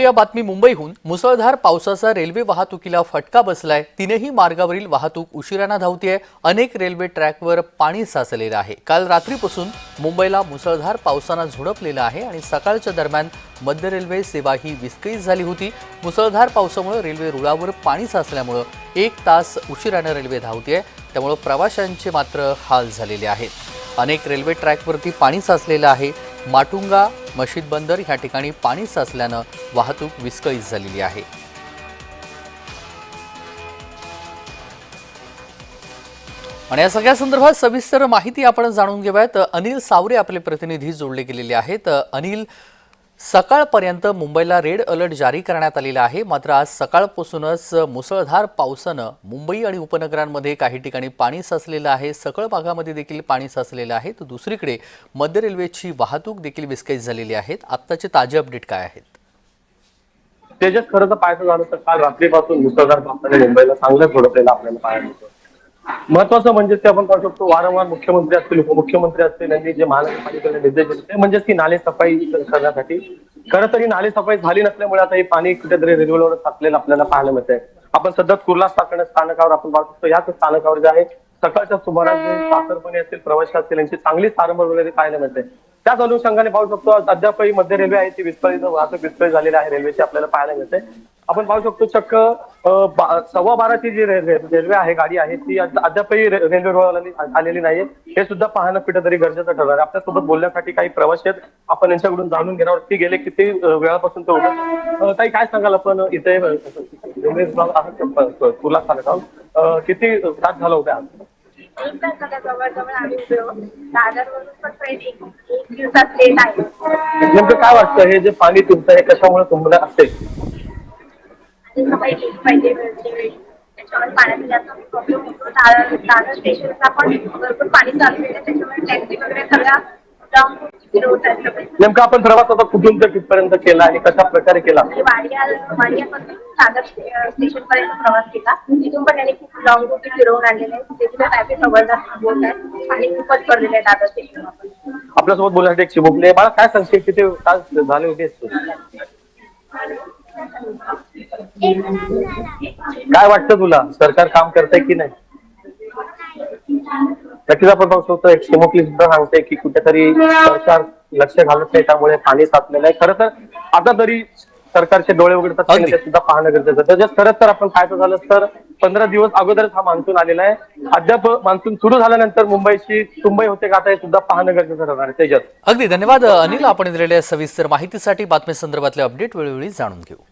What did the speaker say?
या बातमी मुंबईहून. मुसळधार पावसाचा रेल्वे वाहतुकीला फटका बसलाय. तीनही मार्गावरील वाहतूक उशिराना धावतीये. अनेक रेल्वे ट्रॅकवर पाणी साचलेलं आहे. काल रात्रीपासून मुंबईला मुसळधार पावसानं झोडपलेलं आहे आणि सकाळच्या दरम्यान मध्य रेल्वे सेवा ही विस्कळीत झाली होती. मुसळधार पावसामुळे रेल्वे रुळावर पाणी साचल्यामुळं एक तास उशिरानं रेल्वे धावतीये. त्यामुळं प्रवाशांचे मात्र हाल झालेले आहेत. अनेक रेल्वे ट्रॅकवरती पाणी साचलेलं आहे. माटुंगा मशीद बंदर ह्या ठिकाणी पाणी साचल्यानं वाहतूक विस्कळीत झालेली आहे. आणि या सगळ्या संदर्भात सविस्तर माहिती आपण जाणून घेऊयात. अनिल सावरे आपले प्रतिनिधी जोडले गेलेले आहेत. अनिल सकाळपर्यंत मुंबईला रेड अलर्ट जारी करण्यात आलेला आहे. मात्र आज सकाळपासूनच मुसळधार पावसानं मुंबई आणि उपनगरांमध्ये काही ठिकाणी पाणी साचलेलं आहे. सकळ भागामध्ये देखील पाणी साचलेलं आहे. तर दुसरीकडे मध्य रेल्वेची वाहतूक देखील विस्कळीत झालेली आहेत. आत्ताचे ताजे अपडेट काय आहेत? तेजस खरं तर पाहायचं झालं तर काल रात्रीपासून मुसळधार पावसाने मुंबईला चांगलं झोडपलेलं आपल्याला पाहायला मिळतं. महत्वाचं म्हणजे ते आपण पाहू शकतो वारंवार मुख्यमंत्री असतील उपमुख्यमंत्री असतील यांनी जे महानगरपालिकेने निर्देश दिले ते म्हणजेच की नाले सफाई करण्यासाठी. खरं तर ही नाले सफाई झाली नसल्यामुळे आता हे पाणी कुठेतरी रेल्वेवर टाकलेलं आपल्याला पाहायला मिळतंय. आपण सध्या कुर्ला स्थानक स्थानकावर आपण पाहू शकतो याच स्थानकावर जे आहे सकाळच्या सुमारास जे साखरपणे असतील प्रवासी असतील यांची चांगली सारंभ वगैरे पाहायला मिळते त्याच अनुषंगाने पाहू शकतो अद्यापही मध्य रेल्वे आहे ती विस्कळीत वाहतूक विस्कळीत झालेली आहे रेल्वेची आपल्याला पाहायला मिळते आपण पाहू शकतो चक्क सव्वा बाराची जी रेल्वे आहे गाडी आहे ती अद्या- अद्यापही रेल्वे रुळाला आलेली नाहीये. हे सुद्धा पाहणं कुठेतरी गरजेचं ठरणार आहे. आपल्यासोबत बोलण्यासाठी काही प्रवासी आहेत. आपण यांच्याकडून जाणून घेणार की गेले किती वेळापासून ते उभे ताई काय सांगाल आपण? इथे रेल्वे स्थानकावर अं, किती तास झाला होता? एक तासाला जवळजवळ आम्ही उभे आहोत. दादरवरून पण ट्रेन एक एक दिवसात लेट आहे. नेमकं काय वाटतं? हे जे पाणी तुमचं हे कशामुळे तुम्हाला असेल आणि सफाई केली पाहिजे वेळची वेळी. त्याच्यामुळे पाण्याचा जास्त प्रॉब्लेम होतो. दादर दादर स्टेशनला पण भरपूर पाणी चालू आहे. त्याच्यामुळे टॅक्सी वगैरे सगळ्या जाम फिरवत आहेत. सगळे नेमकं आपण प्रवास आता कुठून ते कितपर्यंत केला आणि कशा प्रकारे केला? आणि वाडिया वाडियापासून दादर स्टेशन पर्यंत प्रवास केला. तिथून पण त्यांनी खूप लॉंग रूट फिरवून आणलेले आहे तिथे सुद्धा ट्रॅफिक खबरदार होत आहे पाणी खूपच पण आपल्यासोबत बोलण्यासाठी एक चिमुकले मला काय सांगशील? किती तास झाले होते? काय वाटतं तुला? सरकार काम करतंय की नाही? नक्कीच आपण पाहू शकतो एक चिमुकली सुद्धा सांगते की कुठेतरी सरकार लक्ष घालत नाही त्यामुळे पाणी साचलेलं आहे. खरं तर आता तरी सरकारचे डोळे उघडतात. ते सुद्धा पाहणं गरजेचं. त्याच्यात खरंच तर आपण पाहायचं झालं तर पंधरा दिवस अगोदरच हा मान्सून आलेला आहे. अद्याप मान्सून सुरू झाल्यानंतर मुंबईची मुंबई होते का आता हे सुद्धा पाहणं गरजेचं ठरणार आहे. त्याच्यात अगदी धन्यवाद अनिल. आपण दिलेल्या सविस्तर माहितीसाठी बातमी संदर्भातले अपडेट वेळोवेळी जाणून घेऊ.